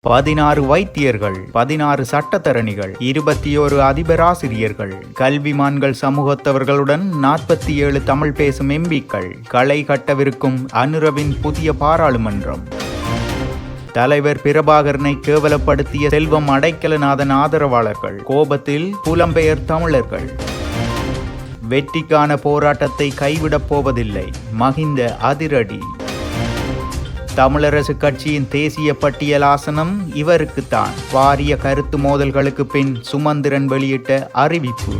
பதினாறு வைத்தியர்கள் பதினாறு சட்டத்தரணிகள் இருபத்தி ஒரு அதிபராசிரியர்கள் கல்விமான்கள் சமூகத்தவர்களுடன் நாற்பத்தி ஏழு தமிழ் பேசும் எம்பிக்கள் களை கட்டவிருக்கும் அனுரவின் புதிய பாராளுமன்றம். தலைவர் பிரபாகரனை கேவலப்படுத்திய செல்வம் அடைக்கலநாதன் ஆதரவாளர்கள் கோபத்தில் புலம்பெயர் தமிழர்கள். வெற்றிக்கான போராட்டத்தை கைவிடப் போவதில்லை மகிந்த அதிரடி. தமிழரசு கட்சியின் தேசிய பட்டியல் ஆசனம் இவருக்குத்தான். பாரிய கருத்து மோதல்களுக்கு பின் சுமந்திரன் வெளியிட்ட அறிவிப்பு.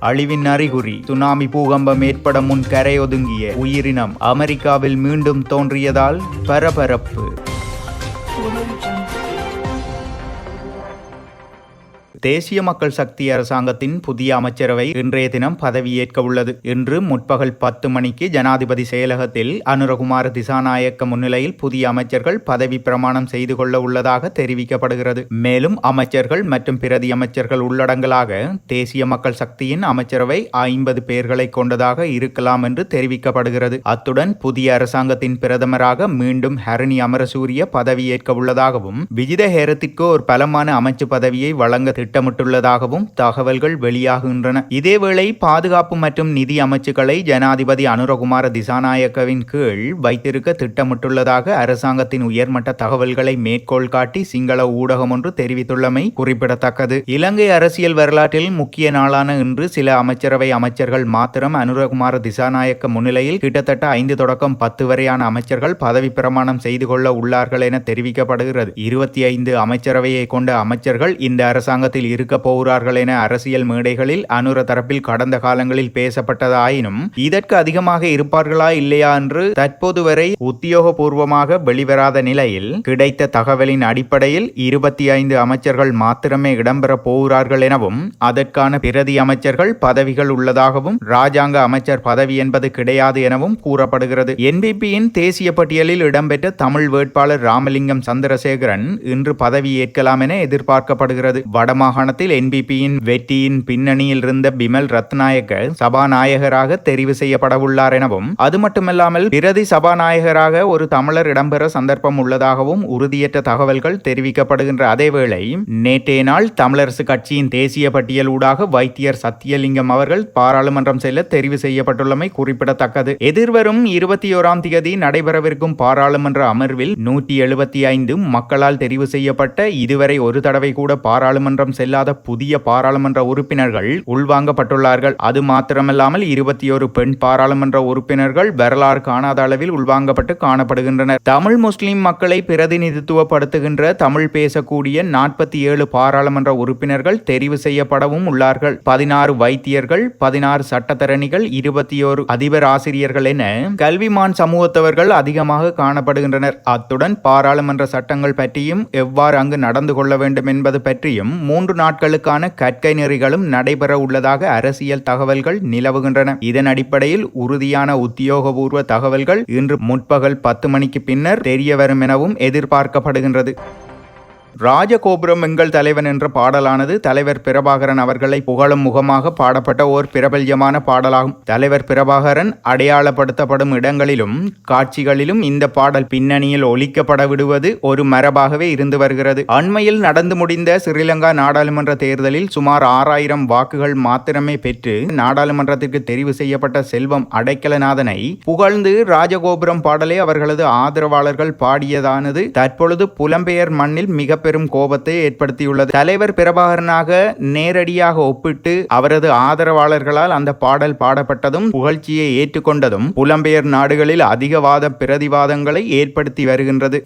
அழிவின் அறிகுறி சுனாமி பூகம்பம் ஏற்பட முன் கரையொதுங்கிய உயிரினம் அமெரிக்காவில் மீண்டும் தோன்றியதால் பரபரப்பு. தேசிய மக்கள் சக்தி அரசாங்கத்தின் புதிய அமைச்சரவை இன்றைய தினம் பதவியேற்க உள்ளது. இன்று முற்பகல் பத்து மணிக்கு ஜனாதிபதி செயலகத்தில் அனுரகுமார திசாநாயக்க முன்னிலையில் புதிய அமைச்சர்கள் பதவி பிரமாணம் செய்து கொள்ள உள்ளதாக தெரிவிக்கப்படுகிறது. மேலும் அமைச்சர்கள் மற்றும் பிரதி அமைச்சர்கள் உள்ளடங்கலாக தேசிய மக்கள் சக்தியின் அமைச்சரவை ஐம்பது பேர்களை கொண்டதாக இருக்கலாம் என்று தெரிவிக்கப்படுகிறது. அத்துடன் புதிய அரசாங்கத்தின் பிரதமராக மீண்டும் ஹரணி அமரசூரிய பதவியேற்க உள்ளதாகவும் விஜித ஹேரத்திற்கு ஒரு பலமான அமைச்சு பதவியை வழங்க திட்டமிட்டுள்ளதாகவும் தகவல்கள் வெளியாகின்றன. இதேவேளை பாதுகாப்பு மற்றும் நிதி அமைச்சுக்களை ஜனாதிபதி அனுரகுமார திசாநாயக்கவின் கீழ் வைத்திருக்க திட்டமிட்டுள்ளதாக அரசாங்கத்தின் உயர்மட்ட தகவல்களை மேற்கோள் காட்டி சிங்கள ஊடகம் ஒன்று தெரிவித்துள்ளமை குறிப்பிடத்தக்கது. இலங்கை அரசியல் வரலாற்றில் முக்கிய நாளான இன்று சில அமைச்சரவை அமைச்சர்கள் மாத்திரம் அனுரகுமார திசாநாயக்க முன்னிலையில் கிட்டத்தட்ட ஐந்து தொடக்கம் பத்து வரையான அமைச்சர்கள் பதவி பிரமாணம் செய்து கொள்ள உள்ளார்கள் என தெரிவிக்கப்படுகிறது. இருபத்தி ஐந்து அமைச்சரவையை கொண்ட அமைச்சர்கள் இந்த அரசாங்கத்தில் இருக்க போகிறார்கள் என அரசியல் மேடைகளில் அனுர தரப்பில் கடந்த காலங்களில் பேசப்பட்டதாயினும் இதற்கு அதிகமாக இருப்பார்களா இல்லையா என்று தற்போது வரை உத்தியோகபூர்வமாக வெளிவராத நிலையில் கிடைத்த தகவலின் அடிப்படையில் இருபத்தி ஐந்து அமைச்சர்கள் மாத்திரமே இடம்பெற போகிறார்கள் எனவும் அதற்கான பிரதி அமைச்சர்கள் பதவிகள் உள்ளதாகவும் ராஜாங்க அமைச்சர் பதவி என்பது கிடையாது எனவும் கூறப்படுகிறது. என்பிபியின் தேசிய பட்டியலில் இடம்பெற்ற தமிழ் வேட்பாளர் ராமலிங்கம் சந்திரசேகரன் இன்று பதவியேற்கலாம் என எதிர்பார்க்கப்படுகிறது. மாகாணத்தில் என்பிபியின் வெற்றியின் பின்னணியில் இருந்த பிமல் ரத்நாயக்க சபாநாயகராக தெரிவு செய்யப்படவுள்ளார் எனவும் அது மட்டுமல்லாமல் பிரதி சபாநாயகராக ஒரு தமிழர் இடம்பெற சந்தர்ப்பம் உள்ளதாகவும் உறுதியற்ற தகவல்கள் தெரிவிக்கப்படுகின்ற அதேவேளை நேற்றைய நாள் தமிழரசு கட்சியின் தேசிய பட்டியல் ஊடாக வைத்தியர் சத்தியலிங்கம் அவர்கள் பாராளுமன்றம் செல்ல தெரிவு செய்யப்பட்டுள்ளமை குறிப்பிடத்தக்கது. எதிர்வரும் இருபத்தி ஓராம் தேதி நடைபெறவிருக்கும் பாராளுமன்ற அமர்வில் நூற்றி எழுபத்தி ஐந்து மக்களால் தெரிவு செய்யப்பட்ட இதுவரை ஒரு தடவை கூட பாராளுமன்றம் செல்லாத புதிய பாராளுமன்ற உறுப்பினர்கள் உள்வாங்கப்பட்டுள்ளார்கள். அது மாத்திரமல்லாமல் இருபத்தி ஒரு பெண் பாராளுமன்ற உறுப்பினர்கள் வரலாறு காணாத அளவில் உள்வாங்கப்பட்டு காணப்படுகின்றனர். தமிழ் முஸ்லிம் மக்களை பிரதிநிதித்துவப்படுத்துகின்ற தமிழ் பேசக்கூடிய நாற்பத்தி ஏழு பாராளுமன்ற உறுப்பினர்கள் தெரிவு செய்யப்படவும் உள்ளார்கள். பதினாறு வைத்தியர்கள் பதினாறு சட்டத்தரணிகள் இருபத்தி ஓரு அதிபர் ஆசிரியர்கள் என கல்விமான் சமூகத்தவர்கள் அதிகமாக காணப்படுகின்றனர். அத்துடன் பாராளுமன்ற சட்டங்கள் பற்றியும் எவ்வாறு அங்கு நடந்து கொள்ள வேண்டும் என்பது பற்றியும் மூன்று மூன்று நாட்களுக்கான கற்கை நெறிகளும் நடைபெற உள்ளதாக அரசியல் தகவல்கள் நிலவுகின்றன. இதன் அடிப்படையில் உறுதியான உத்தியோகபூர்வ தகவல்கள் இன்று முற்பகல் பத்து மணிக்கு பின்னர் தெரியவரும் எனவும் எதிர்பார்க்கப்படுகின்றது. ராஜகோபுரம் எங்கள் தலைவன் என்ற பாடலானது தலைவர் பிரபாகரன் அவர்களை புகழும் முகமாக பாடப்பட்ட ஓர் பிரபல்யமான பாடலாகும். தலைவர் பிரபாகரன் அடையாளப்படுத்தப்படும் இடங்களிலும் காட்சிகளிலும் இந்த பாடல் பின்னணியில் ஒலிக்கப்பட விடுவது ஒரு மரபாகவே இருந்து வருகிறது. அண்மையில் நடந்து முடிந்த ஸ்ரீலங்கா நாடாளுமன்ற தேர்தலில் சுமார் ஆறாயிரம் வாக்குகள் மாத்திரமே பெற்று நாடாளுமன்றத்திற்கு தெரிவு செய்யப்பட்ட செல்வம் அடைக்கலநாதனை புகழ்ந்து ராஜகோபுரம் பாடலை அவர்களது ஆதரவாளர்கள் பாடியதானது தற்பொழுது புலம்பெயர் மண்ணில் மிக பெரும் கோபத்தை ஏற்படுத்தியுள்ளது. தலைவர் பிரபாகரனாக நேரடியாக ஒப்பிட்டு அவரது ஆதரவாளர்களால் அந்த பாடல் பாடப்பட்டதும் புகழ்ச்சியை ஏற்றுக்கொண்டதும் புலம்பெயர் நாடுகளில் அதிகவாத பிரதிவாதங்களை ஏற்படுத்தி வருகின்றது.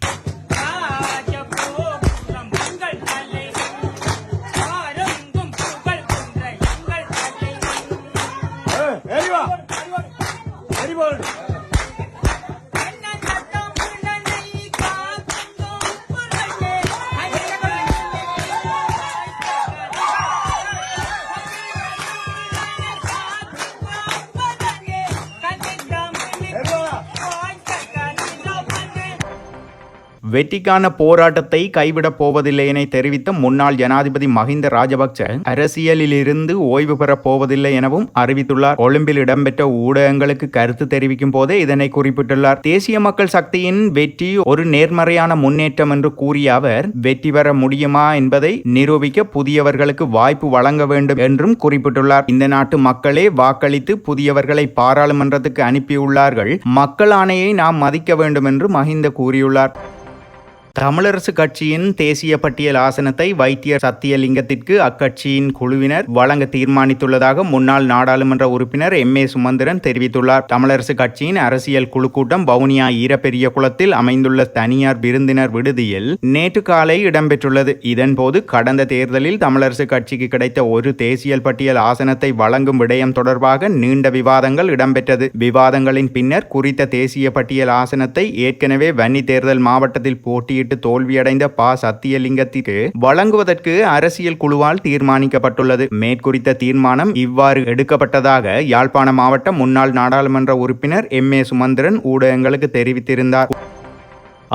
வெற்றிக்கான போராட்டத்தை கைவிடப் போவதில்லை என தெரிவித்த முன்னாள் ஜனாதிபதி மஹிந்த ராஜபக்ச அரசியலில் இருந்து ஓய்வு பெறப் போவதில்லை எனவும் அறிவித்துள்ளார். கொழும்பில் இடம்பெற்ற ஊடகங்களுக்கு கருத்து தெரிவிக்கும் போதே இதனை குறிப்பிட்டுள்ளார். தேசிய மக்கள் சக்தியின் வெற்றி ஒரு நேர்மறையான முன்னேற்றம் என்று கூறிய அவர் வெற்றி பெற முடியுமா என்பதை நிரூபிக்க புதியவர்களுக்கு வாய்ப்பு வழங்க வேண்டும் என்றும் குறிப்பிட்டுள்ளார். இந்த நாட்டு மக்களே வாக்களித்து புதியவர்களை பாராளுமன்றத்துக்கு அனுப்பியுள்ளார்கள். மக்கள் ஆணையை நாம் மதிக்க வேண்டும் என்று மஹிந்த கூறியுள்ளார். தமிழரசு கட்சியின் தேசிய பட்டியல் ஆசனத்தை வைத்தியர் சத்தியலிங்கத்திற்கு அக்கட்சியின் குழுவினர் வழங்க தீர்மானித்துள்ளதாக முன்னாள் நாடாளுமன்ற உறுப்பினர் எம் ஏ சுமந்திரன் தெரிவித்துள்ளார். தமிழரசு கட்சியின் அரசியல் குழு கூட்டம் வவுனியா ஈரப்பெரிய குளத்தில் அமைந்துள்ள தனியார் விருந்தினர் விடுதியில் நேற்று காலை இடம்பெற்றுள்ளது. இதன்போது கடந்த தேர்தலில் தமிழரசு கட்சிக்கு கிடைத்த ஒரு தேசியல் பட்டியல் ஆசனத்தை வழங்கும் விடயம் தொடர்பாக நீண்ட விவாதங்கள் இடம்பெற்றது. விவாதங்களின் பின்னர் குறித்த தேசிய பட்டியல் ஆசனத்தை ஏற்கனவே வன்னி தேர்தல் மாவட்டத்தில் போட்டியிட்டு தோல்வியடைந்த பா. சத்தியலிங்கத்திற்கு வழங்குவதற்கு அரசியல் குழுவால் தீர்மானிக்கப்பட்டுள்ளது. மேற்குறித்த தீர்மானம் இவ்வாறு எடுக்கப்பட்டதாக யாழ்ப்பாண மாவட்ட முன்னாள் நாடாளுமன்ற உறுப்பினர் எம். ஏ. சுமந்திரன் ஊடகங்களுக்கு தெரிவித்திருந்தார்.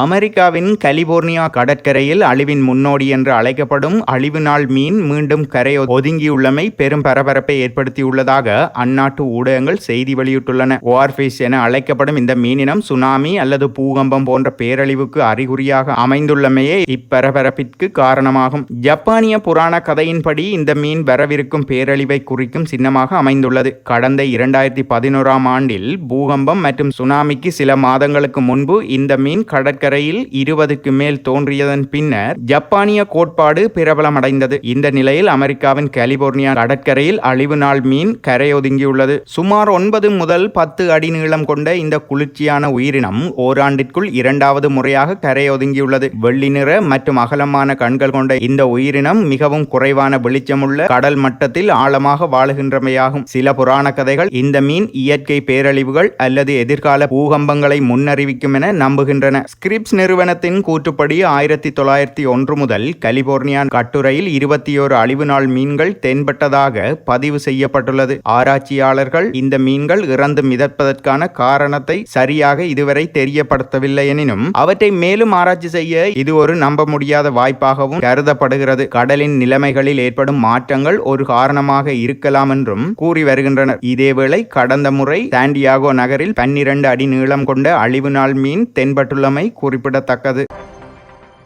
அமெரிக்காவின் கலிபோர்னியா கடற்கரையில் அழிவின் முன்னோடி என்று அழைக்கப்படும் அழிவு நாள் மீன் மீண்டும் கரை ஒதுங்கியுள்ளமை பெரும் பரபரப்பை ஏற்படுத்தியுள்ளதாக அந்நாட்டு ஊடகங்கள் செய்தி வெளியிட்டுள்ளன. ஓஆர்பிஸ் என அழைக்கப்படும் இந்த மீனினம் சுனாமி அல்லது பூகம்பம் போன்ற பேரழிவுக்கு அறிகுறியாக அமைந்துள்ளமையே இப்பரபரப்பிற்கு காரணமாகும். ஜப்பானிய புராண கதையின்படி இந்த மீன் வரவிருக்கும் பேரழிவை குறிக்கும் சின்னமாக அமைந்துள்ளது. கடந்த இரண்டாயிரத்தி பதினோராம் ஆண்டில் பூகம்பம் மற்றும் சுனாமிக்கு சில மாதங்களுக்கு முன்பு இந்த மீன் கடற்கரை கடற்கரையில் இருபதுக்கு மேல் தோன்றியதன் பின்னர் ஜப்பானிய கோட்பாடு பிரபலமடைந்தது. இந்த நிலையில் அமெரிக்காவின் கலிபோர்னியா கடற்கரையில் அழிவு நாள் மீன் கரையொதுங்கியுள்ளது. சுமார் ஒன்பது முதல் பத்து அடி நீளம் கொண்ட இந்த குளிர்ச்சியான உயிரினம் ஓராண்டிற்குள் இரண்டாவது முறையாக கரையொதுங்கியுள்ளது. வெள்ளி நிற மற்றும் அகலமான கண்கள் கொண்ட இந்த உயிரினம் மிகவும் குறைவான வெளிச்சமுள்ள கடல் மட்டத்தில் ஆழமாக வாழுகின்றமையாகும். சில புராண கதைகள் இந்த மீன் இயற்கை பேரழிவுகள் அல்லது எதிர்கால பூகம்பங்களை முன்னறிவிக்கும் என நம்புகின்றன. ஸ்கிரிப்ஸ் நிறுவனத்தின் கூற்றுப்படி ஆயிரத்தி தொள்ளாயிரத்தி ஒன்று முதல் கலிபோர்னியா கட்டுரையில் இருபத்தி ஓரு அழிவு நாள் மீன்கள் தென்பட்டதாக பதிவு செய்யப்பட்டுள்ளது. ஆராய்ச்சியாளர்கள் இந்த மீன்கள் இறந்து மிதப்பதற்கான காரணத்தை சரியாக இதுவரை தெரியப்படுத்தவில்லை எனினும் அவற்றை மேலும் ஆராய்ச்சி செய்ய இது ஒரு நம்ப முடியாத வாய்ப்பாகவும் கருதப்படுகிறது. கடலின் நிலைமைகளில் ஏற்படும் மாற்றங்கள் ஒரு காரணமாக இருக்கலாம் என்றும் கூறி வருகின்றனர். இதேவேளை கடந்த முறை சாண்டியாகோ நகரில் பன்னிரண்டு அடி நீளம் கொண்ட அழிவு நாள் மீன் தென்பட்டுள்ளமை குறிப்பிடத்தக்கது.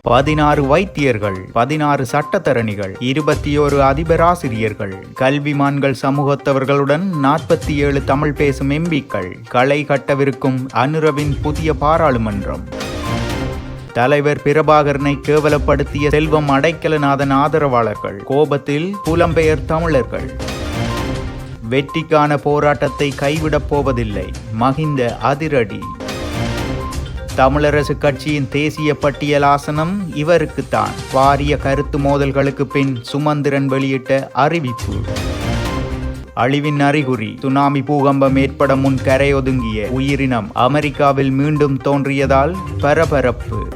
பதினாறு வைத்தியர்கள் பதினாறு சட்டத்தரணிகள் இருபத்தி ஓரு அதிபராசிரியர்கள் கல்விமான்கள் சமூகத்தவர்களுடன் நாற்பத்தி ஏழு தமிழ் பேசும் எம்பிக்கள் களை கட்டவிருக்கும் அனுரவின் புதிய பாராளுமன்றம். தலைவர் பிரபாகரனை கேவலப்படுத்திய செல்வம் அடைக்கலநாதன் ஆதரவாளர்கள் கோபத்தில் புலம்பெயர் தமிழர்கள். வெற்றிக்கான போராட்டத்தை கைவிடப் போவதில்லை மகிந்த அதிரடி. தமிழரசு கட்சியின் தேசிய பட்டியல் ஆசனம் இவருக்குத்தான். வாரிய கருத்து மோதல்களுக்கு பின் சுமந்திரன் வெளியிட்ட அறிவிப்பு. அழிவின் அறிகுறி சுனாமி பூகம்பம் ஏற்பட முன் கரையொதுங்கிய உயிரினம் அமெரிக்காவில் மீண்டும் தோன்றியதால் பரபரப்பு.